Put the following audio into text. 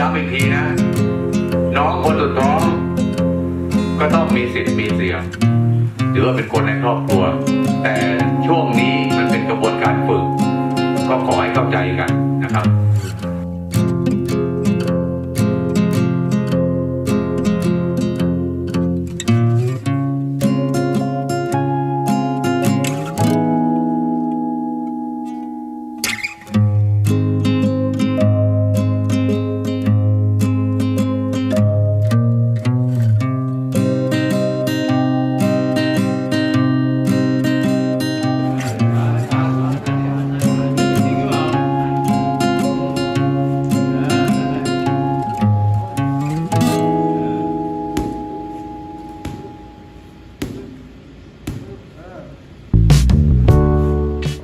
ย้ำอีกทีนะ น้องคนสุดท้อง ก็ต้องมีสิทธิ์มีเสียงถือว่าเป็นคนในครอบครัว แต่ช่วงนี้มันเป็นกระบวนการฝึก ก็ขอให้เข้าใจกันนะครับ